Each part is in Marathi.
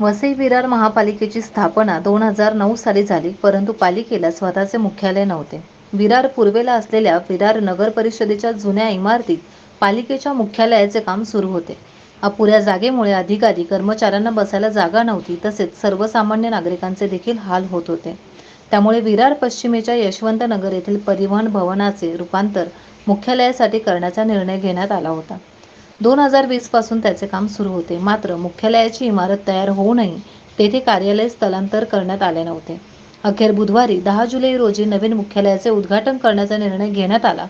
वसई विरार महापालिकेची स्थापना दोन हजार नऊ साली झाली परंतु पालिकेला स्वतःचे मुख्यालय नव्हते. विरार पूर्वेला असलेल्या विरार नगर परिषदेच्या जुन्या इमारतीत पालिकेच्या मुख्यालयाचे काम सुरू होते. अपुऱ्या जागेमुळे अधिकारी कर्मचाऱ्यांना बसायला जागा नव्हती तसेच सर्वसामान्य नागरिकांचे देखील हाल होत होते. त्यामुळे विरार पश्चिमेच्या यशवंत नगर येथील परिवहन भवनाचे रूपांतर मुख्यालयासाठी करण्याचा निर्णय घेण्यात आला होता. दोन हजार वीसपासून त्याचे काम सुरू होते. मात्र मुख्यालयाची इमारत तयार होऊनही तेथे कार्यालय स्थलांतर करण्यात आले नव्हते. अखेर बुधवारी दहा जुलै रोजी नवीन मुख्यालयाचे उद्घाटन करण्याचा निर्णय घेण्यात आला.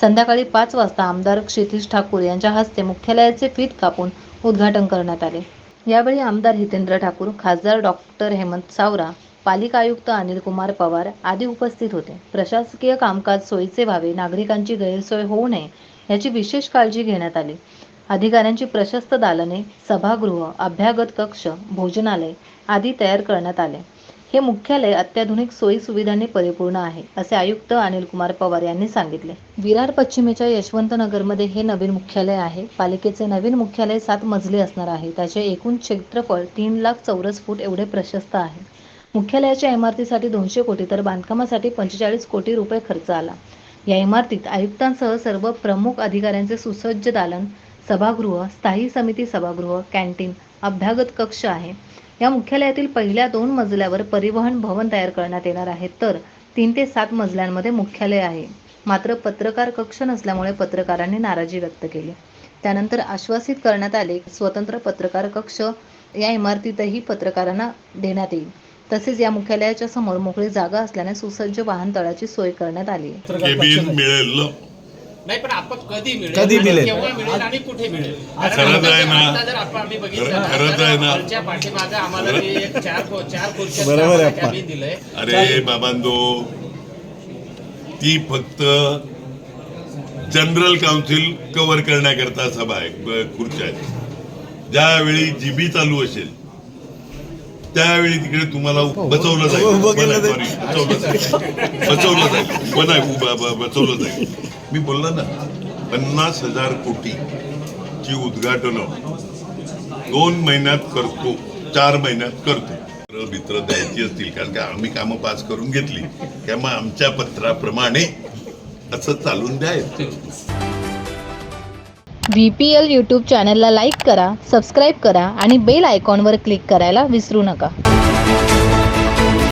संध्याकाळी पाच वाजता आमदार क्षितिश ठाकूर यांच्या हस्ते मुख्यालयाचे फीत कापून उद्घाटन करण्यात आले. यावेळी आमदार हितेंद्र ठाकूर खासदार डॉक्टर हेमंत सावरा पालिका आयुक्त अनिल कुमार पवार आदी उपस्थित होते. प्रशासकीय कामकाज सोयीचे व्हावे नागरिकांची गैरसोय होऊ नये याची विशेष काळजी घेण्यात आली. अधिकाऱ्यांची प्रशस्त दालने सभागृह अभ्यागत कक्ष भोजनालय आदी तयार करण्यात आले. हे मुख्यालय अत्याधुनिक सोयी सुविधांनी परिपूर्ण आहे असे आयुक्त अनिल कुमार पवार यांनी सांगितले. विरार पश्चिमेच्या यशवंत नगरमध्ये हे नवीन मुख्यालय आहे. पालिकेचे नवीन मुख्यालय सात मजले असणार आहे. त्याचे एकूण क्षेत्रफळ तीन लाख चौरस फूट एवढे प्रशस्त आहे. मुख्यालयाच्या इमारतीसाठी दोनशे कोटी तर बांधकामासाठी पंचेचाळीस कोटी रुपये खर्च आला. या इमारतीत आयुक्तांसह सर्व प्रमुख अधिकाऱ्यांचे सुसज्ज दालन सभागृह स्थायी समिती सभागृह कॅन्टीन अभ्यागत कक्ष आहे. या मुख्यालयातील पहिल्या दोन मजल्यावर परिवहन भवन तयार करण्यात येणार आहे. तर तीन ते सात मजल्यांमध्ये मुख्यालय आहे. मात्र पत्रकार कक्ष नसल्यामुळे पत्रकारांनी नाराजी व्यक्त केली. त्यानंतर आश्वासित करण्यात आले की स्वतंत्र पत्रकार कक्ष या इमारतीतही पत्रकारांना देण्यात येईल. तसेच या मुख्यालयाच्या समोर मोकळी जागा असल्याने सुसज्ज वाहनतळाची सोय करण्यात आली मिळेल. नाही पण आपण कधी मिळेल कधी मिळेल? केव्हा मिळेल आणि कुठे मिळेल खरंच आहे ना. आता जर आपण आम्ही बघितलं खरं- ना, खरंच आहे ना. हॉलच्या पाठीमागे आम्हाला खरं- ते एक चार खो- चार खुर्च्या बरोबर आहे, अप्पा. कॅबिन दिलंय अरे बाबांनो ती फक्त जनरल काउन्सिल कव्हर करण्याकरता सभा आहे ब- खुर्च्या आहेत ज्यावेळी जीबी चालू असेल त्यावेळी तिकडे तुम्हाला बचवलं जाईल हो, बचवलं जाईल बचवलं जाईल पण आहे, ब- ब- बचवलं जाईल मी बोललो ना पन्नास हजार कोटी ची उद्घाटन दोन महिन्यात करतो चार महिन्यात करतो. मित्र द्यायची असतील कारण का आम्ही कामं पास करून घेतली. त्यामुळे आमच्या पत्राप्रमाणे असं चालून द्यायचं. व्ही पी एल यूट्यूब चॅनलला लाईक करा सबस्क्राईब करा आणि बेल आयकॉनवर क्लिक करायला विसरू नका.